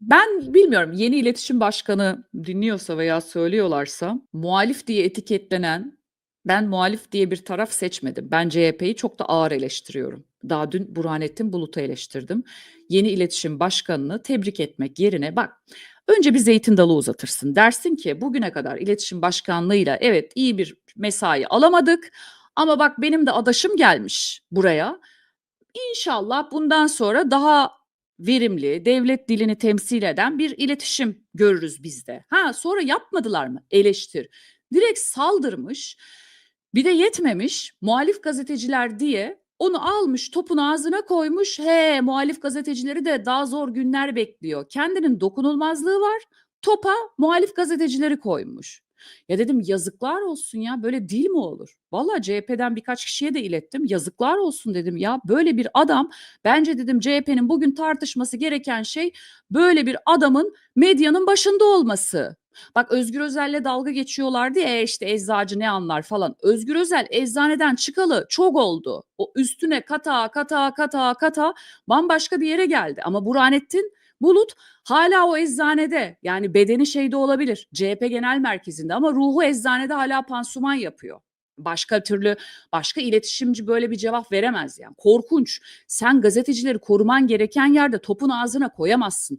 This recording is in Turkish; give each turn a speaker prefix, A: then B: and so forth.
A: Ben bilmiyorum, yeni iletişim başkanı dinliyorsa veya söylüyorlarsa muhalif diye etiketlenen ben muhalif diye bir taraf seçmedim. Ben CHP'yi çok da ağır eleştiriyorum. Daha dün Burhanettin Bulut'u eleştirdim. Yeni iletişim başkanını tebrik etmek yerine bak önce bir zeytin dalı uzatırsın. Dersin ki bugüne kadar iletişim başkanlığıyla evet iyi bir mesai alamadık ama bak benim de adaşım gelmiş buraya. İnşallah bundan sonra daha verimli, devlet dilini temsil eden bir iletişim görürüz biz de. Ha sonra yapmadılar mı? Eleştir. Direkt saldırmış. Bir de yetmemiş. Muhalif gazeteciler diye onu almış topun ağzına koymuş. He muhalif gazetecileri de daha zor günler bekliyor. Kendinin dokunulmazlığı var. Topa muhalif gazetecileri koymuş. Ya dedim yazıklar olsun ya böyle dil mi olur? Valla CHP'den birkaç kişiye de ilettim. Yazıklar olsun dedim ya böyle bir adam bence dedim CHP'nin bugün tartışması gereken şey böyle bir adamın medyanın başında olması. Bak Özgür Özel'le dalga geçiyorlardı ya "E işte eczacı ne anlar falan. Özgür Özel eczaneden çıkalı çok oldu. O üstüne kata kata kata kata bambaşka bir yere geldi. Ama Burhanettin Bulut hala o eczanede yani bedeni şeyde olabilir CHP genel merkezinde ama ruhu eczanede hala pansuman yapıyor. Başka türlü başka iletişimci böyle bir cevap veremez yani. Korkunç. Sen gazetecileri koruman gereken yerde topun ağzına koyamazsın.